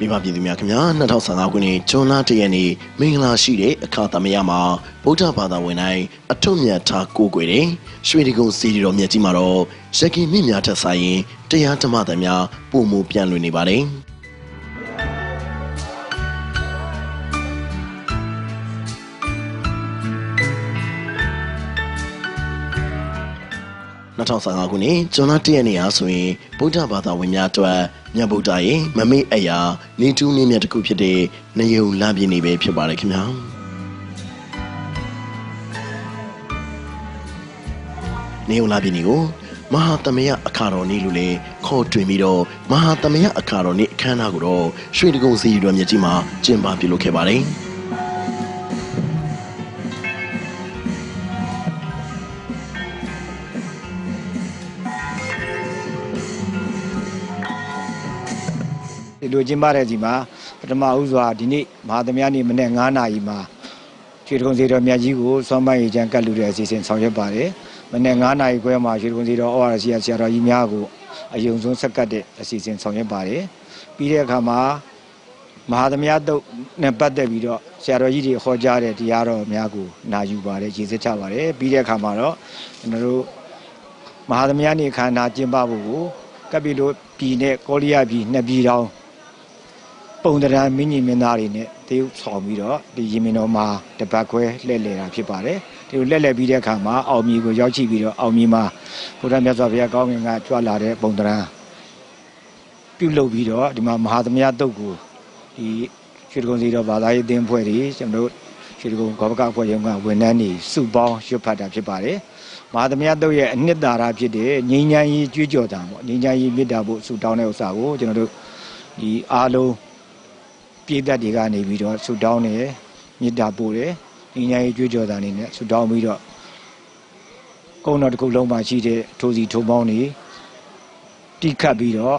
မိဘပြည်သူများခင်ဗျာ2015ခုနှစ်ဇွန်လ1ရက်နေ့မင်္ဂလာရှိတဲ့အခါသမယမှာဗုဒ္ဓဘာသာဝင်တိုင်းအထွတ်မြတ်ထားကိုးကွယ်တဲ့ရွှေဒီကုံစီရီတော်မြတ်ကြီးမှာတော့ရခင်မြင့်များထက်ဆိုင်ရင်တရားဓမ္မသံများပုံမူပြန်လွင်နေပါတယ် 2015ခုနှစ်ဇွန်လ1ရက်နေ့အားဆိုရင်ဗုဒ္ဓဘာသာဝင်များအတွက်မြတ်ဗုဒ္ဓရဲ့မမေ့အရာနေတူးနေမြတ်တစ်ခုဖြစ်တဲ့နေယုံလပြည့်နေပဲဖြစ်ပါတယ်ခင်ဗျာနေယုံလပြည့်နေကိုမဟာသမယအခါတော်နေ့လို့လေခေါ်တွင်ပြီးတော့မဟာသမယအခါတော်နေ့အခမ်းအနားကိုတော့ရွှေတကုံစီရီတော်မြတ်ကြီးမှာကျင်းပပြုလုပ်ခဲ့ပါတယ်။ ဒီလိုကျင်းပတဲ့ဒီမှာပထမဦးစွာဒီနေ့မဟာသမယနေ့မနေ့9နာရီမှာရွှေတကုံစီတော်မြတ်ကြီးကိုစွမ်းမရည်ချမ်းကတ်လူတဲ့အစီအစဉ်ဆောင်ရွက်ပါတယ်မနေ့9နာရီခွဲမှာရွှေတကုံစီတော်ဩဝါဒစီဆရာတော်ကြီးများကိုအယုံဆုံးဆက်ကတ်တဲ့အစီအစဉ်ဆောင်ရွက်ပါတယ်ပြီးတဲ့အခါမှာမဟာသမယတုတ်နဲ့ပတ်သက်ပြီးတော့ဆရာတော်ကြီးတွေဟောကြားတဲ့တရားတော်များကိုနာယူပါတယ်ရည်စက်ချပါတယ်ပြီးတဲ့အခါမှာတော့ကျွန်တော်တို့မဟာသမယနေ့ခန္ဓာကျင်းပဖို့ကိုကပ်ပီလိုပြည်နဲ့ကောလီယာပြည်နှစ်ပြည်တောင် ပုံတရံမင်းကြီးမင်းသားတွေနဲ့တရုတ်ဆောင်ပြီးတော့ဒီရင်မင်းတော်မှာတပတ်ခွဲလှည့်လည်တာဖြစ်ပါတယ်ဒီလိုလှည့်လည်ပြီးတဲ့အခါမှာအောင်မြေကိုရောက်ရှိပြီးတော့အောင်မြေမှာဘုရားမြတ်စွာဘုရားကောင်းကင်ကကြွလာတဲ့ပုံတရံပြုလုပ်ပြီးတော့ဒီမှာမဟာသမယတုတ်ကိုဒီရွှေတကုံစီတော်ဘာသာရေးအသင်းဖွဲ့တွေကျွန်တော်တို့ရွှေတကုံကောပကအဖွဲ့ရုံးကဝန်ထမ်းတွေစုပေါင်းရွတ်ဖတ်တာဖြစ်ပါတယ်မဟာသမယတုတ်ရဲ့အနှစ်သာရဖြစ်တဲ့ငြိမ်းချမ်းရေးကြွေးကြော်တာပေါ့ငြိမ်းချမ်းရေးမေတ္တာဖို့ဆုတောင်းတဲ့ဥစ္စာကိုကျွန်တော်တို့ဒီအားလုံး ပြည်သက်တွေကနေပြီးတော့ဆုတောင်းနေမေတ္တာပို့တယ်ငြိမ်းချမ်းရေးကြွေးကြော်တာအနေနဲ့ဆုတောင်းပြီးတော့ကုန်းတော်တစ်ခုလုံးမှာရှိတဲ့ထိုးစီထုံပေါင်းတွေတိခတ်ပြီးတော့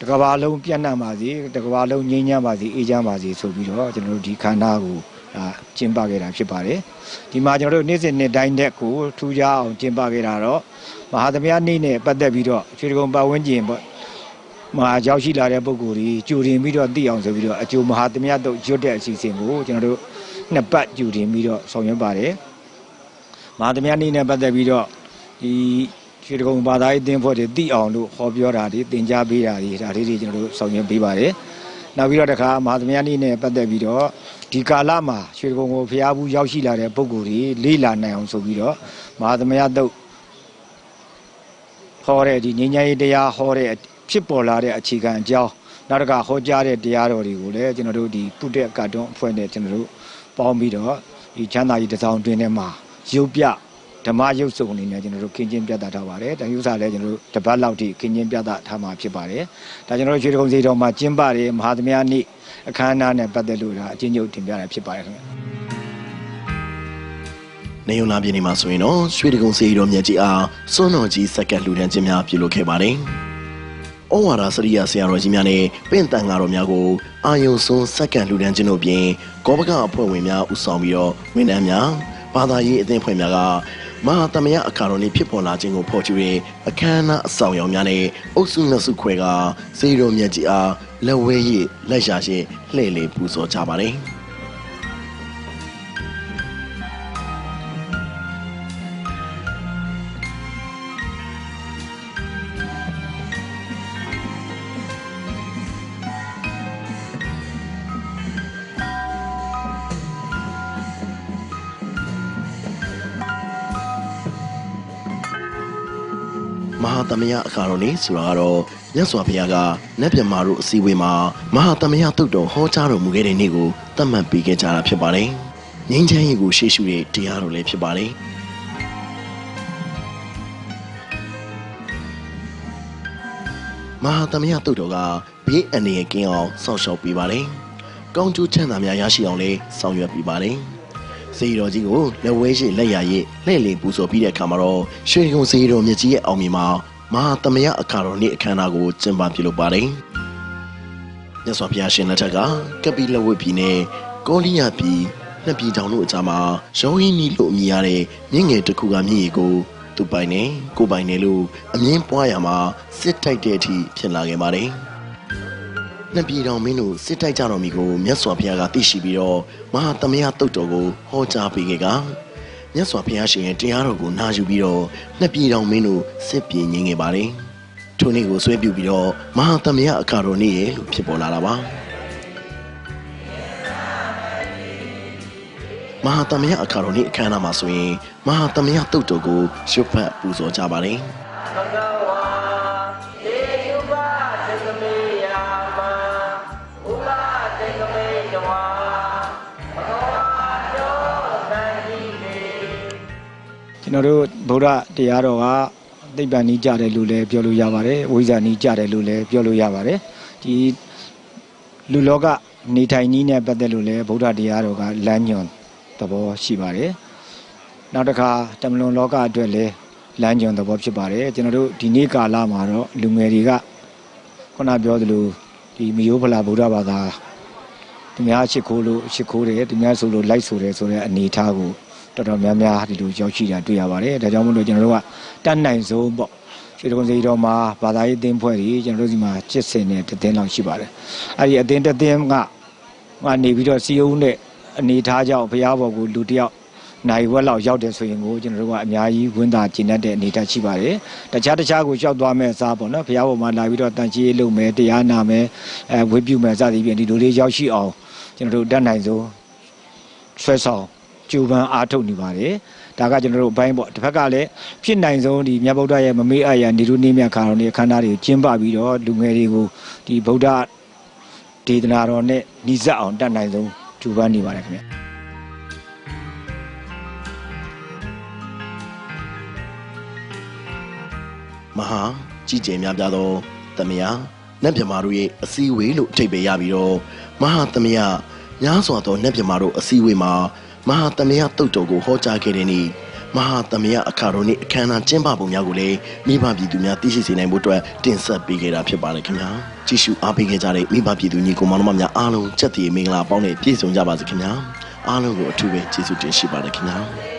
တကဘာလုံးပြန့်နှံ့ပါစေတကဘာလုံးငြိမ်းချမ်းပါစေအေးချမ်းပါစေဆိုပြီးတော့ကျွန်တော်တို့ဒီခန္ဓာကိုအာကျင်းပခဲ့တာဖြစ်ပါတယ်ဒီမှာကျွန်တော်တို့နေ့စဉ်နေ့တိုင်းတဲ့ကိုထူးခြားအောင်ကျင်းပခဲ့တာတော့မဟာသမယနေ့နဲ့ပတ်သက်ပြီးတော့ရွှေတကုံပတ်ဝန်းကျင်ပေါ့ မဟာရောက်ရှိလာတဲ့ပုံကိုယ်ကြီးကြိုတင်ပြီးတော့သိအောင်ဆိုပြီးတော့အကျိုးမဟာသမယတို့ရွတ်တဲ့အစီအစဉ်ကိုကျွန်တော်တို့နှစ်ပတ်ကြိုတင်ပြီးတော့ဆောင်ရွက်ပါတယ်မဟာသမယနေ့နဲ့ပတ်သက်ပြီးတော့ဒီရွှေတကုံဘာသာရေးအသင်းဖွဲ့တွေသိအောင်လို့ဟောပြောတာတွေသင်ကြားပေးတာတွေဒါလေးတွေကျွန်တော်တို့ဆောင်ရွက်ပေးပါတယ်နောက်ပြီးတော့တခါမဟာသမယနေ့နဲ့ပတ်သက်ပြီးတော့ဒီကာလမှာရွှေကုံကိုဖျားဘူးရောက်ရှိလာတဲ့ပုံကိုယ်ကြီးလေးလာနိုင်အောင်ဆိုပြီးတော့မဟာသမယတုတ်ဟောတဲ့ဒီငြိမ်းချမ်းရေးတရားဟောတဲ့ ဖြစ်ပေါ်လာတဲ့အခြေခံအကြောင်းနောက်တစ်ခါဟောကြားတဲ့တရားတော်တွေကိုလည်းကျွန်တော်တို့ဒီပုတဲ့ကတ်တွန်းအဖွဲ့နဲ့ကျွန်တော်တို့ပေါင်းပြီးတော့ဒီချမ်းသာကြီးတစ်စောင်းတွင်ထဲမှာရုပ်ပြဓမ္မရုပ်စုံအနေနဲ့ကျွန်တော်တို့ခင်းကျင်းပြသထားပါတယ်။တန်ရုပ်စာလည်းကျွန်တော်တို့တပတ်လောက်ထိခင်းကျင်းပြသထားမှာဖြစ်ပါတယ်။ဒါကျွန်တော်တို့ရွှေကုံစီတော်မှာကျင်းပတဲ့မဟာသမယနေ့အခမ်းအနားနဲ့ပတ်သက်လို့ဒါအချင်းချင်းတင်ပြရဖြစ်ပါတယ်ခင်ဗျာနေုံလာပြည်နေမှာဆိုရင်တော့ရွှေတကုံစီရီတော်မြတ်ကြီးအားစွန်းတော်ကြီးစက္ကန့်လှူဒန်းခြင်းများပြုလုပ်ခဲ့ပါတယ်။ ဩဝါဒစရိယဆရာတော်ကြီးများနဲ့ပင့်တန်ဃာတော်များကိုအာယုံစွန်းစက္ကန့်လှူဒန်းခြင်းတို့ပြင်ဂောဘကအဖွဲ့ဝင်များဦးဆောင်ပြီးတော့ဝန်ထမ်းများဘာသာရေးအသင်းဖွဲ့များကမဟာသမယအခါတော်နေ့ဖြစ်ပေါ်လာခြင်းကိုဖော်ကျူတဲ့အခမ်းအနားအဆောင်အယောင်များနဲ့အုပ်စုနှစ်စုခွဲကစေရီတော်မြတ်ကြီးအားလက်ဝဲရည်လက်ရှာရှိလှည့်လည်ပူဇော်ကြပါတယ်။ သမယအခါတော်နေ့ဆိုတာကတော့မြတ်စွာဘုရားကနတ်မြမာတို့အစည်းအဝေးမှာမဟာသမယတုတ်တော်ဟောကြားတော်မူခဲ့တဲ့နေ့ကိုသတ်မှတ်ပေးခဲ့ကြတာဖြစ်ပါတယ်။ငြိမ်းချမ်းရေးကိုရှေ့ရှုတဲ့တရားတော်လည်းဖြစ်ပါတယ်။မဟာသမယတုတ်တော်ကဘေးအန္တရာယ်ကင်းအောင်စောင့်ရှောက်ပေးပါတယ်။ကောင်းကျိုးချမ်းသာများရရှိအောင်လည်းဆောင်ရွက်ပေးပါတယ်။စေရီတော်ကြီးကိုလက်ဝဲရှိလက်ရရည်လှည့်လည်ပူဇော်ပြီးတဲ့အခါမှာတော့ရွှေကုံစေရီတော်မြတ်ကြီးရဲ့အောင်မြင်မှာ မဟာသမယအခါတော်နေ့အခမ်းအနားကိုကျင်းပပြုလုပ်ပါတယ်။မြတ်စွာဘုရားရှင်လက်ထက်ကကပိလဝတ်ပြည်နဲ့ကောလိယပြည်နှစ်ပြည်တောင်တို့အကြားမှာရောဟိနီလို့အမည်ရတဲ့မြင့်ငယ်တစ်ခုကမြင့်ရီကိုသူပိုင်နေကိုပိုင်နေလို့အမြင်ပွားရမှာစစ်တိုက်တဲ့အထိဖြစ်လာခဲ့ပါတယ်။နှစ်ပြည်တော်မင်းတို့စစ်တိုက်ကြတော်မူကိုမြတ်စွာဘုရားကသိရှိပြီးတော့မဟာသမယတုတ်တော်ကိုဟောကြားပေးခဲ့က မြတ်စွာဘုရားရှင်ရဲ့တရားတော်ကိုနာယူပြီးတော့နှစ်ပြည်တော်မင်းတို့စစ်ပြေငင်းခဲ့ပါတယ်ထိုနေ့ကိုဆွဲပြုပြီးတော့မဟာသမယအခါတော်နေ့ရဲ့လို့ဖြစ်ပေါ်လာတာပါမဟာသမယအခါတော်နေ့အခမ်းအနားမှာဆိုရင်မဟာသမယတုတ်တော်ကိုရွတ်ဖတ်ပူဇော်ကြပါတယ် ကျွန်တော်တို့ဗုဒ္ဓတရားတော်ကသိပ္ပံနီးကြတယ်လို့လည်းပြောလို့ရပါတယ်ဝိဇ္ဇာနီးကြတယ်လို့လည်းပြောလို့ရပါတယ်ဒီလူလောကနေထိုင်နည်းနဲ့ပတ်သက်လို့လည်းဗုဒ္ဓတရားတော်ကလမ်းညွန်သဘောရှိပါတယ်နောက်တစ်ခါတမလွန်လောကအတွက်လည်းလမ်းညွန်သဘောဖြစ်ပါတယ်ကျွန်တော်တို့ဒီနေ့ကာလမှာတော့လူငယ်တွေကခုနပြောသလိုဒီမယိုးဖလာဗုဒ္ဓဘာသာသူများချစ်ခိုးလို့ချစ်ခိုးတယ်သူများဆိုလို့လိုက်ဆိုတယ်ဆိုတဲ့အနေအထားကို တော်တော်များများဒီလိုရောက်ရှိတာတွေ့ရပါတယ်။ဒါကြောင့်မို့လို့ကျွန်တော်တို့ကတတ်နိုင်ဆုံးပေါ့။ရွှေတကုံစီတော်မှာဘာသာရေးအသင်းဖွဲ့ကြီးကျွန်တော်တို့ဒီမှာချစ်စင်တဲ့တည်င်းလောက်ရှိပါတယ်။အဲဒီအသင်းတည်င်းကကနေပြီးတော့စီယုံနဲ့အနေထားကြောင့်ဘုရားဘော်ကိုလူတစ်ယောက်နိုင်ဝက်လောက်ရောက်တယ်ဆိုရင်ကိုကျွန်တော်တို့ကအများကြီးဝင်းသာကျင်တတ်တဲ့အနေထားရှိပါတယ်။တခြားတခြားကိုရှောက်သွားမဲ့အစားပေါ့နော်။ဘုရားဘော်မှာလာပြီးတော့တန်ချီရေးလုပ်မယ်တရားနာမယ်အဲဝိပြုမယ်စသည်ဖြင့်ဒီလိုလေးရောက်ရှိအောင်ကျွန်တော်တို့တတ်နိုင်ဆုံးဆွဲဆောင် ကျူပန်းအားထုတ်နေပါတယ်ဒါကကျွန်တော်တို့အပိုင်းပေါ့တစ်ဖက်ကလည်းဖြစ်နိုင်ဆုံးဒီမြတ်ဗုဒ္ဓရဲ့မမေ့အပ်ရနေရုနေမြတ်ခါတော်နေအခမ်းအနားတွေကိုကျင်းပပြီးတော့လူငယ်တွေကိုဒီဗုဒ္ဓဒေသနာတော်နဲ့နှိစက်အောင်တတ်နိုင်ဆုံးကျူပန်းနေပါတယ်ခင်ဗျမဟာကြီးကျယ်များပြားသောသမယနတ်မြမာတို့ရဲ့အစည်းအဝေးလို့အထိပ္ပယ်ရပြီးတော့မဟာသမယများစွာသောနတ်မြမာတို့အစည်းအဝေးမှာ မဟာသမယတုတ်တော်ကိုဟောကြားခဲ့တဲ့နေ့မဟာသမယအခါတော်နေ့အခမ်းအနားကျင်းပပုံများကိုလည်းမိဘပြည်သူများသိရှိစေနိုင်ဖို့အတွက်တင်ဆက်ပေးခဲ့တာဖြစ်ပါတယ်ခင်ဗျာကြည့်ရှုအားပေးခဲ့ကြတဲ့မိဘပြည်သူညီကိုမောင်နှမများအားလုံးချက်တည်မင်္ဂလာပေါင်းနဲ့ပြည့်စုံကြပါစေခင်ဗျာအားလုံးကိုအထူးပဲကျေးဇူးတင်ရှိပါတယ်ခင်ဗျာ